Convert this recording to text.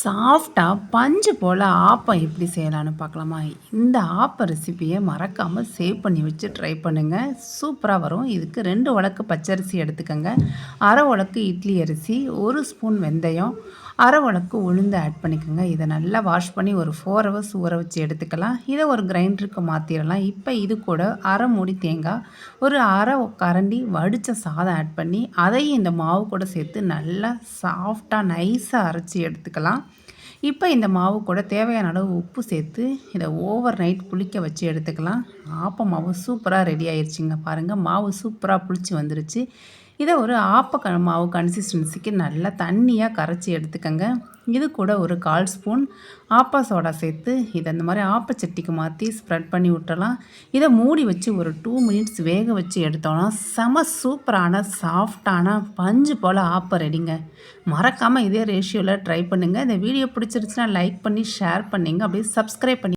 சாஃப்டாக பஞ்சு போல் ஆப்பம் எப்படி செய்யலான்னு பார்க்கலாமா? இந்த ஆப்ப ரெசிப்பியை மறக்காமல் சேவ் பண்ணி வச்சு ட்ரை பண்ணுங்கள் சூப்பராக வரும். இதுக்கு ரெண்டு உலக்கு பச்சரிசி எடுத்துக்கோங்க. அரை உலக்கு இட்லி அரிசி ஒரு ஸ்பூன் வெந்தயம் அரை உலக்கு உளுந்து ஆட் பண்ணிக்கோங்க. இதை நல்லா வாஷ் பண்ணி ஒரு ஃபோர் ஹவர்ஸ் ஊற வச்சு எடுத்துக்கலாம். இதை ஒரு கிரைண்டருக்கு மாற்றிடலாம் இப்போ இது கூட அரை மூடி தேங்காய் ஒரு அரை கரண்டி வடித்த சாதம் ஆட் பண்ணி அதையும் இந்த மாவு கூட சேர்த்து நல்லா சாஃப்டாக நைஸாக அரைச்சி எடுத்துக்கலாம். இப்போ இந்த மாவு கூட தேவையான அளவு உப்பு சேர்த்து இதை ஓவர் நைட் புளிக்க வச்சு எடுத்துக்கலாம். ஆப்ப மாவு சூப்பராக ரெடி ஆயிடுச்சுங்க பாருங்கள் மாவு சூப்பராக புளிச்சு வந்துருச்சு. இதை ஒரு ஆப்ப மாவு கன்சிஸ்டன்சிக்கு நல்லா தண்ணியாக கரைச்சி எடுத்துக்கங்க. இது கூட ஒரு கால் ஸ்பூன் ஆப்பா சோடா சேர்த்து இதை இந்த மாதிரி ஆப்பச்சட்டிக்கு மாற்றி ஸ்ப்ரெட் பண்ணி விட்டுறலாம். இதை மூடி வச்சு ஒரு டூ மினிட்ஸ் வேக வச்சு எடுத்தோன்னா செம சூப்பரான சாஃப்டான பஞ்சு போல் ஆப்பை ரெடிங்க மறக்காமல் இதே ரேஷியோவில் ட்ரை பண்ணுங்கள் இந்த வீடியோ பிடிச்சிருச்சுன்னா லைக் பண்ணி ஷேர் பண்ணிங்க. அப்படியே சப்ஸ்கிரைப் பண்ணி